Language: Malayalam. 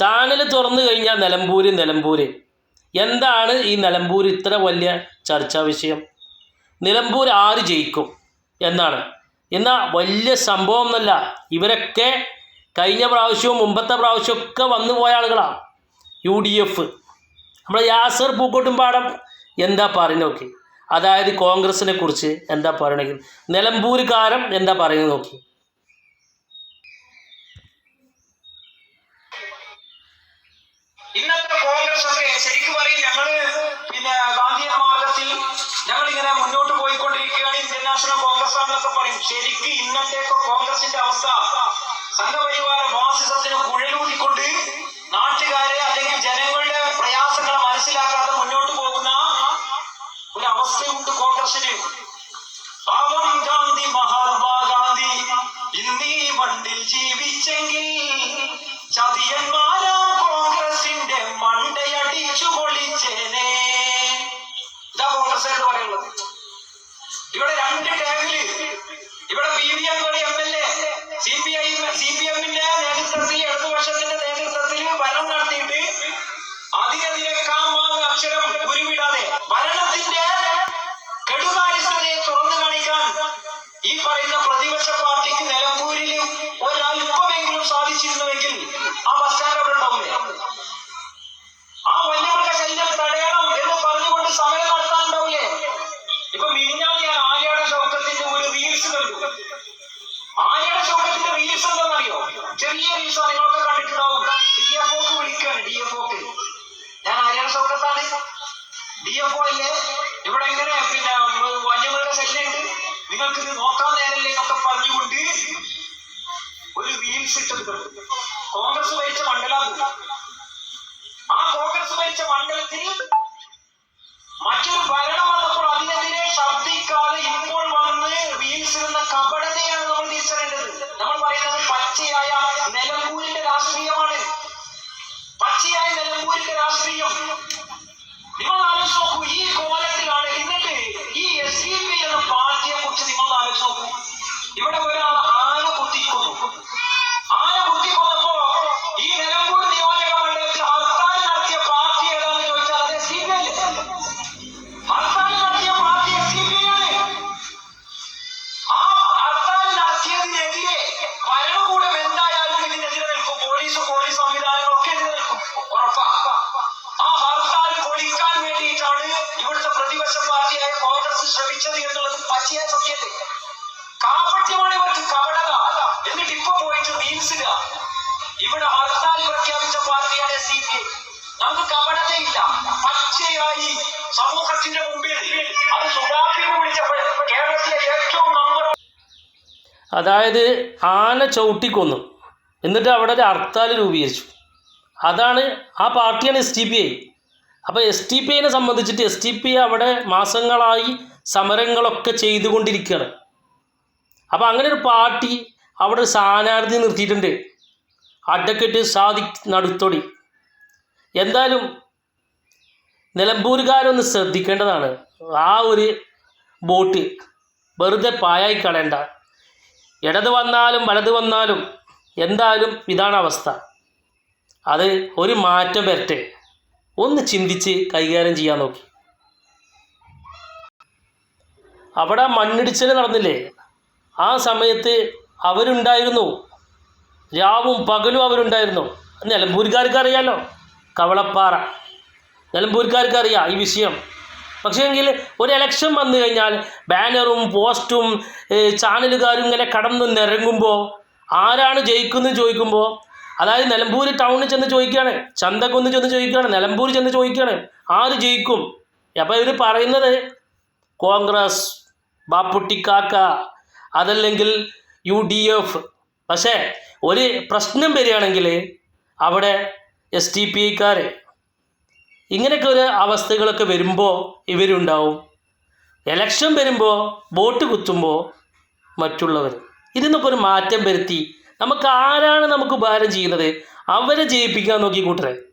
ചാനൽ തുറന്നു കഴിഞ്ഞാൽ നിലമ്പൂര് നിലമ്പൂര്. എന്താണ് ഈ നിലമ്പൂർ ഇത്ര വലിയ ചർച്ചാ വിഷയം? നിലമ്പൂർ ആര് ജയിക്കും എന്നാണ്. എന്നാൽ വലിയ സംഭവം എന്നല്ല ഇവരൊക്കെ കഴിഞ്ഞ പ്രാവശ്യവും മുമ്പത്തെ പ്രാവശ്യവും ഒക്കെ വന്നു പോയ ആളുകളാണ് യു ഡി എഫ്. നമ്മളെ യാസർ പൂക്കോട്ടുംപാടം എന്താ പറയുന്നത് നോക്കി. അതായത് കോൺഗ്രസിനെ കുറിച്ച് എന്താ പറയണമെങ്കിൽ. നിലമ്പൂരുകാരം എന്താ പറയുന്നത് നോക്കി. ഇന്നത്തെ കോൺഗ്രസ് ഒക്കെ ശരിക്കും പറയും ഞങ്ങൾ പിന്നെ ഗാന്ധിയ മാർഗത്തിൽ ഞങ്ങൾ ഇങ്ങനെ മുന്നോട്ട് പോയിക്കൊണ്ടിരിക്കുകയാണ് ഇന്ത്യൻ നാഷണൽ കോൺഗ്രസ് ആണെന്നൊക്കെ പറയും. ശരിക്കും ഇന്നത്തെ കോൺഗ്രസിന്റെ അവസ്ഥ സംഘപരിവാര ഫാസിസത്തിന് കുഴലൂതിക്കൊണ്ട് നാട്ടുകാരെ അല്ലെങ്കിൽ ജനങ്ങളുടെ പ്രയാസങ്ങളെ മനസ്സിലാക്കാതെ മുന്നോട്ട് പോകുന്ന ഒരു അവസ്ഥയുണ്ട് കോൺഗ്രസിന്. പാവം ഗാന്ധി മഹാത്മാഗാന്ധി ഇന്നീ മണ്ണിൽ ജീവിച്ചെങ്കിൽ ചതിയന്മാരാ ഇവിടെ P V M M L A C P I C P എമ്മിന്റെ നേതൃത്വത്തിൽ ഇടതുപക്ഷത്തിന്റെ നേതൃത്വത്തിൽ ഭരണം നടത്തിയിട്ട് അതിനെതിരെ കാമാങ് അക്ഷരം ഉരുവിടാതെ ഭരണത്തിന്റെ കെടുകാര്യസ്ഥതയെ തുറന്നു കാണിക്കാൻ ഈ പറയുന്ന റീൽസ് നൽകും ആര്യാട ശൗക്കത്തിന്റെ റീൽസ് എന്താണെന്നറിയോ ചെറിയ റീൽസ് നിങ്ങളൊക്കെ കണ്ടിട്ടുണ്ടാവും. ഡി എഫ് ഒക്ക് വിളിക്കുകയാണ് ഡി എഫ് ഒക്ക് ഞാൻ ആര്യാട ശൗക്കത്താണ് ഡി എഫ് ഒ അല്ലേ? ഇവിടെ എങ്ങനെ? പിന്നെ വന്യമൃഗ ശല്യമുണ്ട് നിങ്ങൾക്ക് ഇത് നോക്കാൻ നേരല്ലേ എന്നൊക്കെ പറഞ്ഞുകൊണ്ട് ഒരു റീൽസ് ഇട്ടത്. കണ്ടു കോൺഗ്രസ് ഭരിച്ച മണ്ഡലം ആ കോൺഗ്രസ് ഭരിച്ച മണ്ഡലത്തിൽ മറ്റൊരു ഭരണം വന്നപ്പോൾ കുറിച്ച് നിങ്ങൾ പ്രതിപക്ഷ കോൺഗ്രസ് ശ്രമിച്ചത് എന്നുള്ളത് പച്ചയായ സത്യല്ലേ? കാപട്യമാണ് ഇവർക്ക് കപടത. എന്നിട്ട് ഇപ്പൊ പോയിട്ട് മീൻസില ഇവിടെ ഹർത്താൽ പ്രഖ്യാപിച്ച പാർട്ടിയാണ് സി പി ഐ നമുക്ക് കപടതയില്ല. പച്ചയായി സമൂഹത്തിന്റെ മുമ്പിൽ അത് സുഡാപ്പിന്ന് വിളിച്ചപ്പോൾ കേരളത്തിലെ ഏറ്റവും നമ്പർ അതായത് ആന ചവിട്ടിക്കൊന്നു. എന്നിട്ട് അവിടെ ഒരു ഹർത്താൽ രൂപീകരിച്ചു. അതാണ് ആ പാർട്ടിയാണ് എസ് ടി പി ഐ അപ്പോൾ എസ് ടി പി ഐനെ സംബന്ധിച്ചിട്ട് എസ് ടി പി അവിടെ മാസങ്ങളായി സമരങ്ങളൊക്കെ ചെയ്തുകൊണ്ടിരിക്കുകയാണ്. അപ്പോൾ അങ്ങനെ ഒരു പാർട്ടി അവിടെ സ്ഥാനാർത്ഥി നിർത്തിയിട്ടുണ്ട്. അഡ്വക്കേറ്റ് സാദിഖ് നടുത്തൊടി. എന്തായാലും നിലമ്പൂരുകാരൊന്ന് ശ്രദ്ധിക്കേണ്ടതാണ്. ആ ഒരു ബോട്ട് വെറുതെ പായായി കളയണ്ട. ഇടത് വന്നാലും വലത് വന്നാലും എന്തായാലും ഇതാണ് അവസ്ഥ. അത് ഒരു മാറ്റം വരട്ടെ. ഒന്ന് ചിന്തിച്ച് കൈകാര്യം ചെയ്യാൻ നോക്കി. അവിടെ മണ്ണിടിച്ചിൽ നടന്നില്ലേ? ആ സമയത്ത് അവരുണ്ടായിരുന്നു. രാവും പകലും അവരുണ്ടായിരുന്നു. നിലമ്പൂർക്കാർക്ക് അറിയാലോ കവളപ്പാറ. നിലമ്പൂർക്കാർക്ക് അറിയാം ഈ വിഷയം. പക്ഷേ എങ്കിൽ ഒരു എലക്ഷൻ വന്നു കഴിഞ്ഞാൽ ബാനറും പോസ്റ്റും ചാനലുകാരും ഇങ്ങനെ കടന്നു നിരങ്ങുമ്പോൾ ആരാണ് ജയിക്കുന്നത് ചോദിക്കുമ്പോൾ അതായത് നിലമ്പൂർ ടൗണിൽ ചെന്ന് ചോദിക്കുകയാണ് ചന്തക്കൊന്ന് ചെന്ന് ചോദിക്കുകയാണ് നിലമ്പൂർ ചെന്ന് ചോദിക്കുകയാണ് ആര് ജയിക്കും? അപ്പോൾ ഇവർ പറയുന്നത് കോൺഗ്രസ് ബാപ്പുട്ടിക്കാക്ക അതല്ലെങ്കിൽ യു ഡി എഫ്. പക്ഷേ ഒരു പ്രശ്നം വരികയാണെങ്കിൽ അവിടെ എസ് ടി പി ഐക്കാർ ഇങ്ങനെയൊക്കെ ഒരു അവസ്ഥകളൊക്കെ വരുമ്പോൾ ഇവരുണ്ടാവും. എലക്ഷൻ വരുമ്പോൾ വോട്ട് കുത്തുമ്പോൾ മറ്റുള്ളവർ ഇതിന്നൊക്കെ ഒരു മാറ്റം വരുത്തി നമുക്ക് ആരാണ് നമുക്ക് ഉപകാരം ചെയ്യുന്നത്? അവരെ ജയിപ്പിക്കാൻ നോക്കി കൂട്ടരെ.